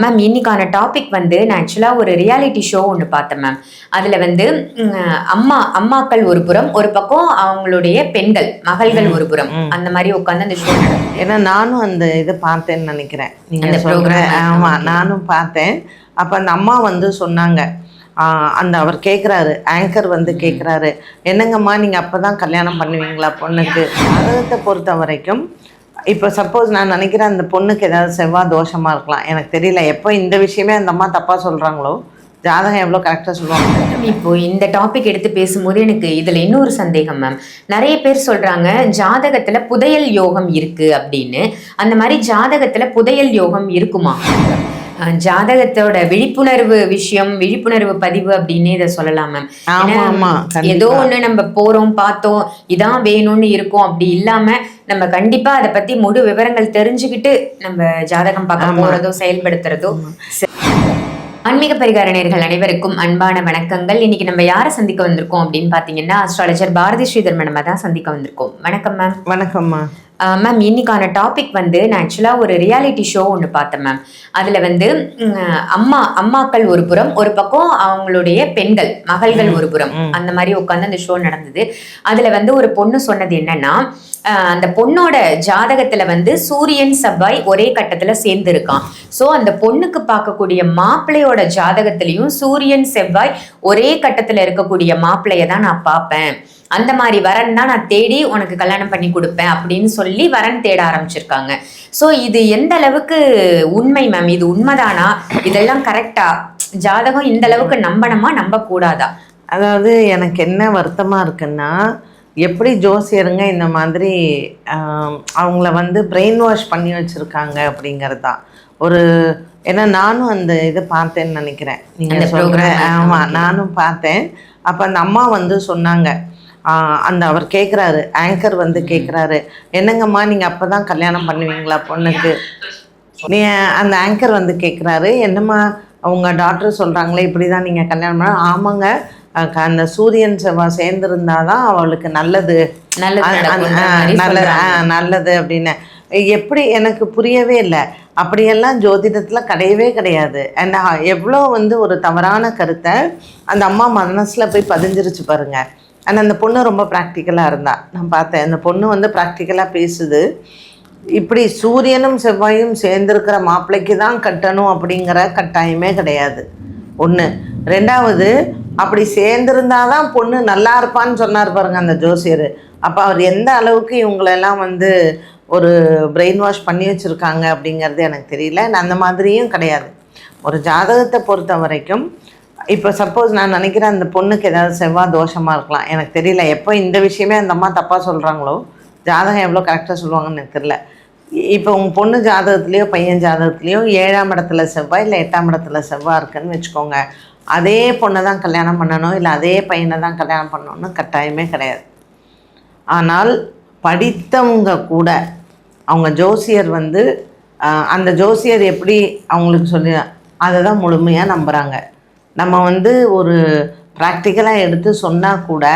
Ma'am இன்னைக்கான topic வந்து நான் ஆக்சுவலாக ஒரு ரியாலிட்டி ஷோ ஒன்று பார்த்தேன் மேம் அதில் வந்து அம்மா அம்மாக்கள் ஒரு புறம் ஒரு பக்கம் அவங்களுடைய பெண்கள் மகள்கள் ஒரு புறம். அந்த மாதிரி உட்காந்து அந்த ஷோ ஏன்னா நானும் அந்த இது பார்த்தேன்னு நினைக்கிறேன். நீங்க அந்த சொல்ற program. ஆமா நானும் பார்த்தேன். அப்ப அந்த அம்மா வந்து சொன்னாங்க. அந்த அவர் கேட்குறாரு ஆங்கர் வந்து கேட்குறாரு என்னங்கம்மா நீங்க அப்பதான் கல்யாணம் பண்ணுவீங்களா பொண்ணுக்கு? ஜாதகத்தை பொறுத்த வரைக்கும் இப்போ சப்போஸ் நான் நினைக்கிறேன் அந்த பொண்ணுக்கு ஏதாவது செவ்வாய் தோஷமாக இருக்கலாம். எனக்கு தெரியல எப்போ இந்த விஷயமே அந்த அம்மா தப்பாக சொல்கிறாங்களோ ஜாதகம் எவ்வளோ கரெக்டாக சொல்லுவாங்க? இப்போ இந்த டாபிக் எடுத்து பேசும்போது எனக்கு இதில் இன்னொரு சந்தேகம் மேம். நிறைய பேர் சொல்கிறாங்க ஜாதகத்தில் புதையல் யோகம் இருக்குது அப்படின்னு. அந்த மாதிரி ஜாதகத்தில் புதையல் யோகம் இருக்குமா? ஜாதகத்தோட விழிப்புணர்வு விஷயம் விழிப்புணர்வு பதிவு அப்படின்னு இதை சொல்லலாம் மேம் ஏதோ ஒண்ணு நம்ம போறோம் பார்த்தோம் இதான் வேணும்னு இருக்கும் அப்படி இல்லாம நம்ம கண்டிப்பா அதை பத்தி முழு விவரங்கள் தெரிஞ்சுக்கிட்டு நம்ம ஜாதகம் பார்க்க. போறதோ செயல்படுத்துறதோ. ஆன்மீக பரிகார அனைவருக்கும் அன்பான வணக்கங்கள். இன்னைக்கு நம்ம யாரை சந்திக்க வந்திருக்கோம் அப்படின்னு பாத்தீங்கன்னா அஸ்ட்ராலஜர் பாரதி ஸ்ரீதர் மேடம் தான் சந்திக்க வந்திருக்கோம். வணக்கம் மேம் வணக்கம்மா மேம் இன்னைக்கான டாபிக் வந்து நான் ஆக்சுவலாக ஒரு ரியாலிட்டி ஷோ ஒன்று பார்த்தேன் மேம் அதில் வந்து அம்மா அம்மாக்கள் ஒரு புறம் ஒரு பக்கம் அவங்களுடைய பெண்கள் மகள்கள் ஒரு புறம். அந்த மாதிரி உட்காந்து அந்த ஷோ நடந்தது. அதில் வந்து ஒரு பொண்ணு சொன்னது என்னன்னா அந்த பொண்ணோட ஜாதகத்தில் வந்து சூரியன் செவ்வாய் ஒரே கட்டத்தில் சேர்ந்து இருக்கான் ஸோ அந்த பொண்ணுக்கு பார்க்கக்கூடிய மாப்பிள்ளையோட ஜாதகத்திலையும் சூரியன் செவ்வாய் ஒரே கட்டத்தில் இருக்கக்கூடிய மாப்பிள்ளைய தான் நான் பார்ப்பேன். அந்த மாதிரி வரன் தான் நான் தேடி உனக்கு கல்யாணம் பண்ணி கொடுப்பேன் அப்படின்னு சொல்லி வரன் தேட ஆரம்பிச்சிருக்காங்க. ஸோ இது எந்த அளவுக்கு உண்மை மேம் இது உண்மைதானா? இதெல்லாம் கரெக்டா ஜாதகம் இந்த அளவுக்கு நம்பணுமா? நம்ப கூடாதா அதாவது எனக்கு என்ன வருத்தமாக இருக்குன்னா எப்படி ஜோசியருங்க இந்த மாதிரி அவங்கள வந்து பிரெயின் வாஷ் பண்ணி வச்சுருக்காங்க அப்படிங்கிறது? தான் ஒரு ஏன்னா நானும் அந்த இது பார்த்தேன்னு நினைக்கிறேன். நீங்கள் சொல்கிற program. ஆமாம் நானும் பார்த்தேன். அப்போ அந்த அம்மா வந்து சொன்னாங்க அந்த அவர் கேட்குறாரு ஆங்கர் வந்து கேட்குறாரு என்னங்கம்மா நீங்கள் அப்போ தான் கல்யாணம் பண்ணுவீங்களா பொண்ணுக்கு? நீ அந்த ஆங்கர் வந்து கேட்குறாரு என்னம்மா அவங்க டாக்டர் சொல்கிறாங்களே இப்படி தான் நீங்கள் கல்யாணம் பண்ண ஆமாங்க. அந்த சூரியன் செவ்வாய் சேர்ந்துருந்தா தான் அவளுக்கு நல்லது. நல்லது நல்லது அப்படின்னு. எப்படி எனக்கு புரியவே இல்லை. அப்படியெல்லாம் ஜோதிடத்தில் கிடையவே கிடையாது. அண்ட் எவ்வளோ வந்து ஒரு தவறான கருத்தை அந்த அம்மா மனசில் போய் பதிஞ்சிருச்சு பாருங்க. ஆனால் அந்த பொண்ணு ரொம்ப ப்ராக்டிக்கலாக இருந்தா. நான் பார்த்தேன். அந்த பொண்ணு வந்து ப்ராக்டிக்கலாக பேசுது. இப்படி சூரியனும் செவ்வாயும் சேர்ந்துருக்கிற மாப்பிள்ளைக்கு தான் கட்டணும் அப்படிங்கிற கட்டாயமே கிடையாது. ஒன்று ரெண்டாவது அப்படி சேர்ந்திருந்தாதான் பொண்ணு நல்லா இருப்பான்னு சொன்னார் பாருங்க அந்த ஜோசியர். அப்போ அவர் எந்த அளவுக்கு இவங்களெல்லாம் வந்து ஒரு பிரெயின் வாஷ் பண்ணி வச்சுருக்காங்க அப்படிங்கிறது எனக்கு தெரியல. நான் அந்த மாதிரியும் கிடையாது. ஒரு ஜாதகத்தை பொறுத்த வரைக்கும் இப்போ சப்போஸ் நான் நினைக்கிறேன் அந்த பொண்ணுக்கு ஏதாவது செவ்வாய் தோஷமாக இருக்கலாம். எனக்கு தெரியல எப்போ இந்த விஷயமே அந்த அம்மா தப்பாக சொல்கிறாங்களோ ஜாதகம் எவ்வளோ கரெக்டாக சொல்லுவாங்கன்னு எனக்கு தெரியல. இப்போ உங்கள் பொண்ணு ஜாதகத்துலேயோ பையன் ஜாதகத்துலேயோ ஏழாம் இடத்துல செவ்வாய் இல்லை எட்டாம் இடத்துல செவ்வாய் இருக்குன்னு வச்சுக்கோங்க. அதே பொண்ணை தான் கல்யாணம் பண்ணணும் இல்லை அதே பையனை தான் கல்யாணம் பண்ணணும்னு கட்டாயமே கிடையாது. ஆனால் படித்தவங்க கூட அவங்க ஜோசியர் வந்து அந்த ஜோசியர் எப்படி அவங்களுக்கு சொல்லி அதை தான் முழுமையாக நம்புகிறாங்க நம்ம வந்து ஒரு ப்ராக்டிக்கலாக எடுத்து சொன்னால் கூட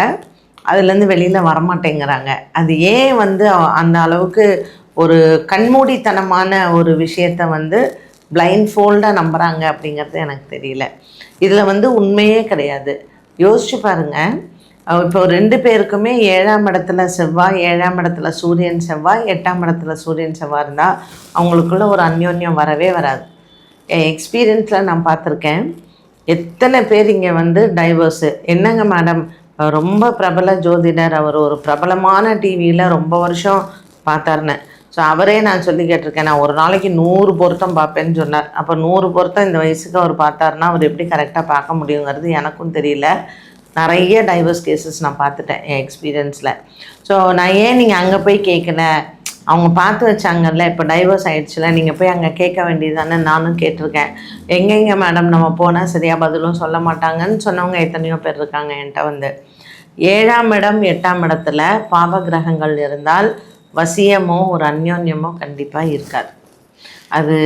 அதுலேருந்து வெளியில் வரமாட்டேங்கிறாங்க. அது ஏன் வந்து அந்த அளவுக்கு ஒரு கண்மூடித்தனமான ஒரு விஷயத்த வந்து பிளைண்ட் ஃபோல்டாக நம்புகிறாங்க அப்படிங்கிறது எனக்கு தெரியல. இதில் வந்து உண்மையே கிடையாது. யோசிச்சு பாருங்கள் இப்போ ரெண்டு பேருக்குமே ஏழாம் இடத்துல செவ்வாய் ஏழாம் இடத்துல சூரியன் செவ்வாய் எட்டாம் இடத்துல சூரியன் செவ்வாய் இருந்தால் அவங்களுக்குள்ள ஒரு அந்யோன்யம் வரவே வராது. என் எக்ஸ்பீரியன்ஸில் நான் பார்த்துருக்கேன். எத்தனை பேர் இங்கே வந்து டைவர்ஸு என்னங்க மேடம் ரொம்ப பிரபல ஜோதிடர். அவர் ஒரு பிரபலமான டிவியில் ரொம்ப வருஷம் பார்த்தாருன்னு. ஸோ அவரே நான் சொல்லி கேட்டிருக்கேன். நான் ஒரு நாளைக்கு நூறு பொருத்தம் பார்ப்பேன்னு சொன்னார். அப்போ நூறு பொருத்தம் இந்த வயசுக்கு அவர் பார்த்தாருன்னா அவர் எப்படி கரெக்டாக பார்க்க முடியுங்கிறது எனக்கும் தெரியல. நிறைய டைவர்ஸ் கேசஸ் நான் பார்த்துட்டேன் என் எக்ஸ்பீரியன்ஸில் ஸோ நான் ஏன் நீங்கள் அங்கே போய் கேட்கல? அவங்க பார்த்து வச்சாங்கல்ல இப்போ டைவர்ஸ் ஆயிடுச்சுல நீங்கள் போய் அங்கே கேட்க வேண்டியதானே நானும் கேட்டிருக்கேன். எங்கெங்கே மேடம் நம்ம போனால் சரியாக பதிலும் சொல்ல மாட்டாங்கன்னு சொன்னவங்க எத்தனையோ பேர் இருக்காங்க என்கிட்ட வந்து. ஏழாம் இடம் எட்டாம் இடத்துல பாவ கிரகங்கள் இருந்தால் வசியமோ ஒரு அந்யோன்யமோ கண்டிப்பாக இருக்காது. அது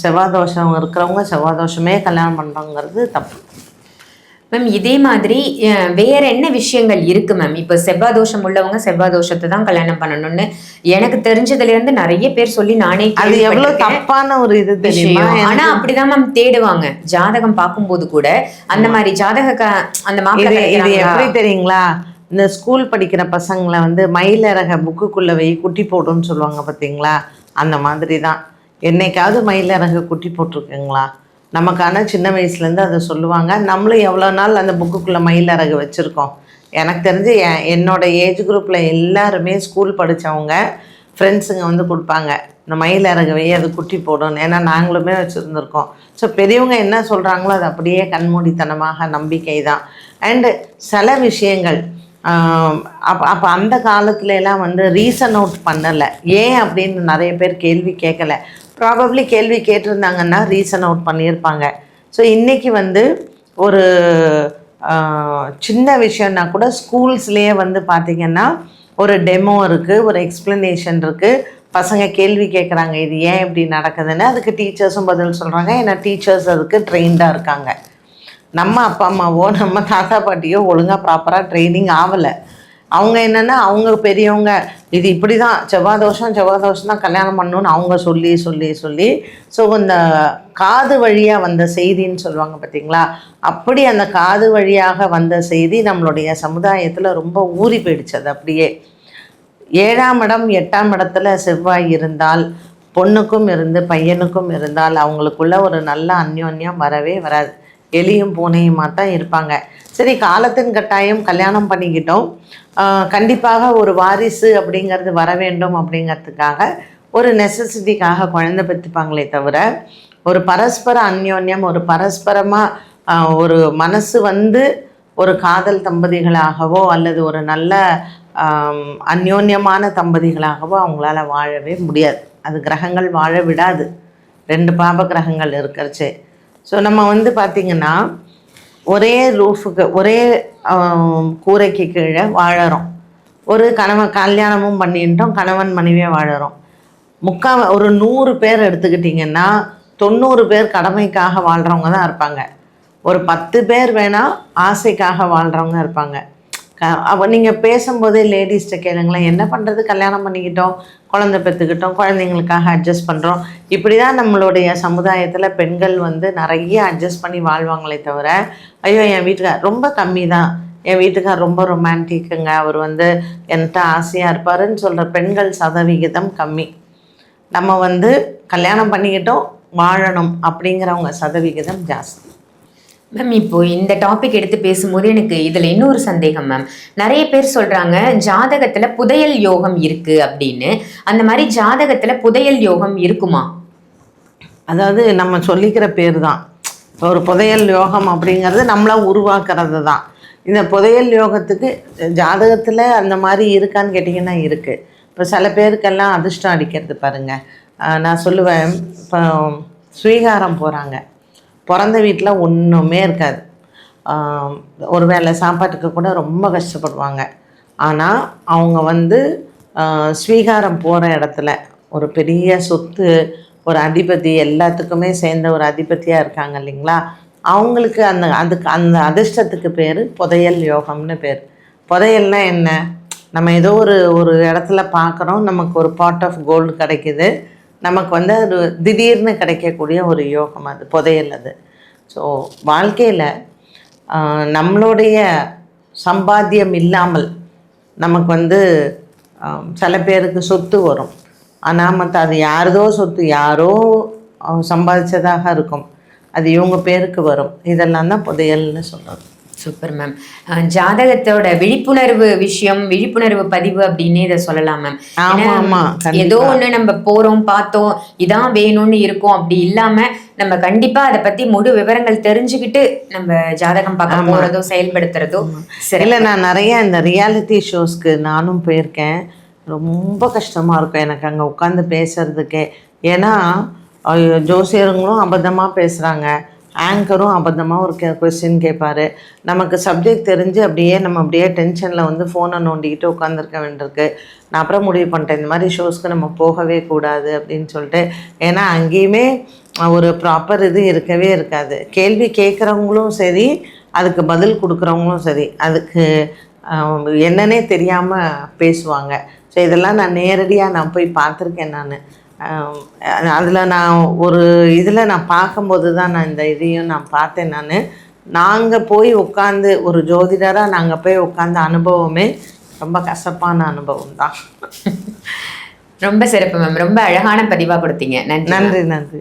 செவ்வாதோஷம் இருக்கிறவங்க செவ்வாய் தோஷமே கல்யாணம் பண்ணுறோங்கிறது தப்பு. மேம் இதே மாதிரி வேற என்ன விஷயங்கள் இருக்கு மேம் இப்போ செவ்வாய் தோஷம் உள்ளவங்க செவ்வாய் தோஷத்தை தான் கல்யாணம் பண்ணணும்னு எனக்கு தெரிஞ்சதுல இருந்து நிறைய பேர் சொல்லி நானே அது எவ்வளவு. தப்பான ஒரு இது தெரியுமா? ஆனா அப்படிதான் மேம் தேடுவாங்க. ஜாதகம் பார்க்கும்போது கூட அந்த மாதிரி ஜாதக அந்த மாப்பிள்ளை இது? எப்படி தெரியுங்களா? இந்த ஸ்கூல் படிக்கிற பசங்களை வந்து மயிலரக புக்குக்குள்ள வை குட்டி போடுன்னு சொல்லுவாங்க பார்த்தீங்களா அந்த மாதிரி தான் என்னைக்காவது மயிலரக குட்டி போட்டிருக்குங்களா? நமக்கான சின்ன வயசுலேருந்து அதை சொல்லுவாங்க. நம்மளும் எவ்வளோ நாள் அந்த புக்குக்குள்ளே மயிலரகு வச்சுருக்கோம். எனக்கு தெரிஞ்சு என் என்னோடய ஏஜ் குரூப்பில் எல்லாருமே ஸ்கூல் படித்தவங்க ஃப்ரெண்ட்ஸுங்க வந்து கொடுப்பாங்க. இந்த மயில் அது குட்டி போடும் ஏன்னா நாங்களுமே வச்சுருந்துருக்கோம். ஸோ பெரியவங்க என்ன சொல்கிறாங்களோ அது அப்படியே கண்மூடித்தனமாக நம்பிக்கை தான் அண்டு சில விஷயங்கள் அப்போ அப்போ அந்த காலத்துலலாம் வந்து ரீசன் அவுட் பண்ணலை. ஏன் அப்படின்னு நிறைய பேர் கேள்வி கேட்கல. ப்ராபப்ளி கேள்வி கேட்டிருந்தாங்கன்னா ரீசன் அவுட் பண்ணியிருப்பாங்க. ஸோ இன்றைக்கி வந்து ஒரு சின்ன விஷயம்னா கூட ஸ்கூல்ஸ்லேயே வந்து பார்த்திங்கன்னா ஒரு டெமோ இருக்குது ஒரு எக்ஸ்ப்ளனேஷன் இருக்குது பசங்க கேள்வி கேட்குறாங்க இது ஏன் இப்படி நடக்குதுன்னு. அதுக்கு டீச்சர்ஸும் பதில் சொல்கிறாங்க ஏன்னா டீச்சர்ஸ் அதுக்கு ட்ரெயின்டாக இருக்காங்க. நம்ம அப்பா அம்மாவோ நம்ம தாத்தா பாட்டியோ ஒழுங்காக ப்ராப்பராக ட்ரைனிங் ஆகலை அவங்க என்னென்னா அவங்க பெரியவங்க. இது இப்படி தான் செவ்வாய் தோஷம் செவ்வாய் தோஷம் தான் கல்யாணம் பண்ணணும்னு அவங்க சொல்லி சொல்லி சொல்லி ஸோ இந்த காது வழியாக வந்த செய்தின்னு சொல்லுவாங்க பார்த்தீங்களா அப்படி அந்த காது வழியாக வந்த செய்தி நம்மளுடைய சமுதாயத்தில் ரொம்ப ஊறி போயிடுச்சு அது அப்படியே. ஏழாம் இடம் எட்டாம் இடத்துல செவ்வாய் இருந்தால் பொண்ணுக்கும் இருந்து பையனுக்கும் இருந்தால் அவங்களுக்குள்ள ஒரு நல்ல அந்யோன்யம் வரவே வராது. எலியும் பூனையுமா தான் இருப்பாங்க. சரி காலத்தின் கட்டாயம் கல்யாணம் பண்ணிக்கிட்டோம். கண்டிப்பாக ஒரு வாரிசு அப்படிங்கிறது வர வேண்டும் அப்படிங்கிறதுக்காக ஒரு நெசசிட்டிக்காக குழந்தை பெற்றுப்பாங்களே தவிர ஒரு பரஸ்பர அந்யோன்யம் ஒரு பரஸ்பரமாக ஒரு மனசு வந்து ஒரு காதல் தம்பதிகளாகவோ அல்லது ஒரு நல்ல அந்யோன்யமான தம்பதிகளாகவோ அவங்களால வாழவே முடியாது. அது கிரகங்கள் வாழ விடாது. ரெண்டு பாப கிரகங்கள் இருக்கிறச்சே. ஸோ நம்ம வந்து பார்த்திங்கன்னா ஒரே ரூஃபுக்கு ஒரே கூரைக்கு கீழே வாழறோம். ஒரு கணவன் கல்யாணமும் பண்ணிட்டோம் கணவன் மனைவியாக வாழறோம். முக்கால் ஒரு நூறு பேர் எடுத்துக்கிட்டிங்கன்னா தொண்ணூறு பேர் கடமைக்காக வாழ்கிறவங்க தான் இருப்பாங்க. ஒரு பத்து பேர் வேணால் ஆசைக்காக வாழ்கிறவங்க இருப்பாங்க. அப்போ நீங்கள் பேசும்போதே லேடிஸ்கிட்ட கேளுங்களேன். என்ன பண்ணுறது கல்யாணம் பண்ணிக்கிட்டோம் குழந்தை பெற்றுக்கிட்டோம் குழந்தைங்களுக்காக அட்ஜஸ்ட் பண்ணுறோம் இப்படி தான் நம்மளுடைய சமுதாயத்தில் பெண்கள் வந்து நிறைய அட்ஜஸ்ட் பண்ணி வாழ்வாங்களே தவிர ஐயோ என் வீட்டுக்கார் ரொம்ப கம்மி தான் என் வீட்டுக்கார் ரொம்ப ரொமான்டிக்குங்க அவர் வந்து என்கிட்ட ஆசையாக இருப்பாருன்னு சொல்கிற பெண்கள் சதவிகிதம் கம்மி. நம்ம வந்து கல்யாணம் பண்ணிக்கிட்டோம் வாழணும் அப்படிங்கிறவங்க சதவிகிதம் ஜாஸ்தி. மேம் இப்போ இந்த டாபிக் எடுத்து பேசும்போது எனக்கு இதில் இன்னொரு சந்தேகம் மேம் நிறைய பேர் சொல்கிறாங்க ஜாதகத்தில் புதையல் யோகம் இருக்குது அப்படின்னு. அந்த மாதிரி ஜாதகத்தில் புதையல் யோகம் இருக்குமா? அதாவது நம்ம சொல்லிக்கிற பேர் தான் இப்போ ஒரு புதையல் யோகம் அப்படிங்கிறது நம்மளா உருவாக்குறது தான் இந்த புதையல் யோகத்துக்கு ஜாதகத்தில் அந்த மாதிரி இருக்கான்னு கேட்டிங்கன்னா இருக்குது இப்போ சில பேருக்கெல்லாம் அதிர்ஷ்டம் அடிக்கிறது பாருங்கள் நான் சொல்லுவேன் இப்போ ஸ்வீகாரம் போகிறாங்க பிறந்த வீட்டில் ஒன்றுமே இருக்காது. ஒரு வேளை சாப்பாட்டுக்கு கூட ரொம்ப கஷ்டப்படுவாங்க. ஆனால் அவங்க வந்து ஸ்வீகாரம் போகிற இடத்துல ஒரு பெரிய சொத்து ஒரு அதிபதி எல்லாத்துக்குமே சேர்ந்த ஒரு அதிபதியாக இருக்காங்க இல்லைங்களா? அவங்களுக்கு அந்த அதுக்கு அந்த அதிர்ஷ்டத்துக்கு பேர் புதையல் யோகம்னு பேர். புதையல்னா என்ன? நம்ம ஏதோ ஒரு ஒரு இடத்துல பார்க்குறோம் நமக்கு ஒரு பாட் ஆஃப் கோல்டு கிடைக்குது. நமக்கு வந்து அது திடீர்னு கிடைக்கக்கூடிய ஒரு யோகம் அது புதையல் அது. ஸோ வாழ்க்கையில் நம்மளுடைய சம்பாத்தியம் இல்லாமல் நமக்கு வந்து சில பேருக்கு சொத்து வரும். ஆனால் மற்ற அது யாரதோ சொத்து யாரோ சம்பாதிச்சதாக இருக்கும். அது இவங்க பேருக்கு வரும். இதெல்லாம் தான் புதையல்னு சொல்கிறது சூப்பர் மேம் ஜாதகத்தோட விழிப்புணர்வு விஷயம் விழிப்புணர்வு பதிவு அப்படின்னு இதை சொல்லலாம் மேம். ஏதோ ஒண்ணு நம்ம போறோம் பார்த்தோம் இதான் வேணும்னு இருக்கும் அப்படி இல்லாம நம்ம கண்டிப்பா அதை பத்தி முழு விவரங்கள் தெரிஞ்சுக்கிட்டு நம்ம ஜாதகம் பார்க்க போறதோ செயல்படுத்துறதோ சரி இல்லை நான் நிறைய இந்த ரியாலிட்டி ஷோஸ்க்கு நானும் போயிருக்கேன். ரொம்ப கஷ்டமாக இருக்கும் எனக்கு அங்கே உட்காந்து பேசுறதுக்கே. ஏன்னா ஜோசியருங்களும் அபத்தமாக பேசுகிறாங்க ஆங்கரும் அபத்தமாக ஒரு கே கொஸ்டின் கேட்பாரு நமக்கு சப்ஜெக்ட் தெரிஞ்சு அப்படியே நம்ம அப்படியே டென்ஷனில் வந்து ஃபோனை நோண்டிக்கிட்டு உட்காந்துருக்க வேண்டியிருக்கு. நான் அப்புறம் முடிவு பண்ணிட்டேன் இந்த மாதிரி ஷோஸ்க்கு நம்ம போகவே கூடாது அப்படின்னு சொல்லிட்டு. ஏன்னா அங்கேயுமே ஒரு ப்ராப்பர் இது இருக்கவே இருக்காது. கேள்வி கேட்குறவங்களும் சரி அதுக்கு பதில் கொடுக்குறவங்களும் சரி அதுக்கு என்னன்னே தெரியாமல் பேசுவாங்க. ஸோ இதெல்லாம் நான் நேரடியாக நான் போய் பார்த்துருக்கேன் நான். அதில் நான் ஒரு இதில் நான் பார்க்கும்போது தான் நான் இந்த இதையும் நான் பார்த்தேன் நான். நாங்கள் போய் உட்காந்து ஒரு ஜோதிடராக நாங்கள் போய் உட்காந்த அனுபவமே ரொம்ப கசப்பான அனுபவம் தான். ரொம்ப சிறப்பு மேம். ரொம்ப அழகான பதிவா கொடுத்தீங்க. நன்றி நன்றி நன்றி.